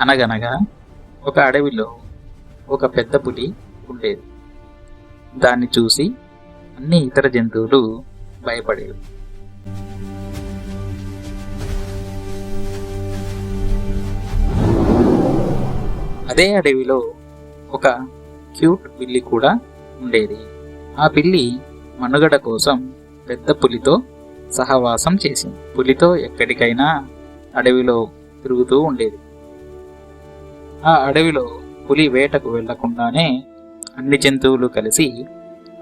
అనగనగా ఒక అడవిలో ఒక పెద్ద పులి ఉండేది. దాన్ని చూసి అన్ని ఇతర జంతువులు భయపడేవి. అదే అడవిలో ఒక క్యూట్ పిల్లి కూడా ఉండేది. ఆ పిల్లి మనుగడ కోసం పెద్ద పులితో సహవాసం చేసింది. పులితో ఎక్కడికైనా అడవిలో తిరుగుతూ ఉండేది. ఆ అడవిలో పులి వేటకు వెళ్ళకుండానే అన్ని జంతువులు కలిసి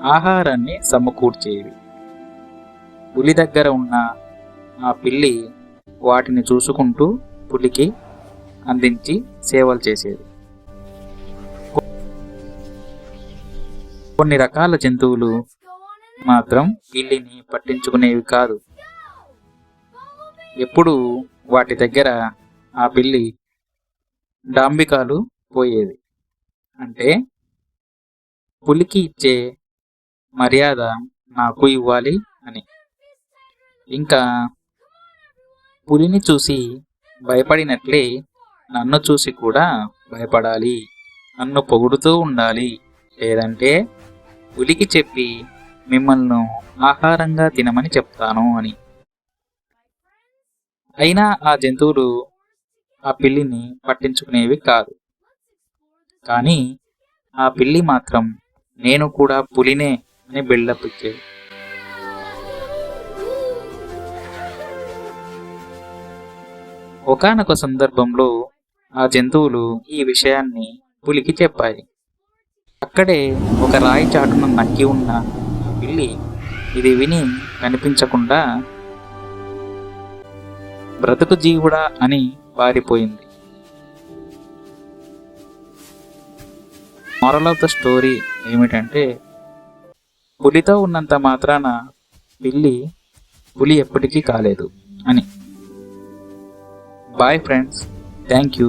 ఆహారాన్ని సమకూర్చేవి. పులి దగ్గర ఉన్న ఆ పిల్లి వాటిని చూసుకుంటూ పులికి అందించి సేవలు చేసేది. కొన్ని రకాల జంతువులు మాత్రం పిల్లిని పట్టించుకునేవి కాదు. ఎప్పుడు వాటి దగ్గర ఆ పిల్లి డాంబికాలు పోయేది. అంటే పులికి ఇచ్చే మర్యాద నాకు ఇవ్వాలి అని. ఇంకా పులిని చూసి భయపడినట్లే నన్ను చూసి కూడా భయపడాలి. నన్ను పొగుడుతూ ఉండాలి. లేదంటే పులికి చెప్పి మిమ్మల్ని ఆహారంగా తినమని చెప్తాను అని. అయినా ఆ జంతువులు ఆ పిల్లిని పట్టించుకునేవి కాదు. కానీ ఆ పిల్లి మాత్రం నేను కూడా పులినే అని బిల్డప్ ఇచ్చేది ఒకానొక సందర్భంలో ఆ జంతువులు ఈ విషయాన్ని పులికి చెప్పాయి. అక్కడే ఒక రాయి చాటున నక్కి ఉన్న ఆ ఇది విని కనిపించకుండా బ్రతుకు జీవుడా అని పారిపోయింది మోరల్ ఆఫ్ ద స్టోరీ ఏమిటంటే పులితో ఉన్నంత మాత్రాన పిల్లి పులి ఎప్పటికీ కాలేదు అని. Bye friends thank you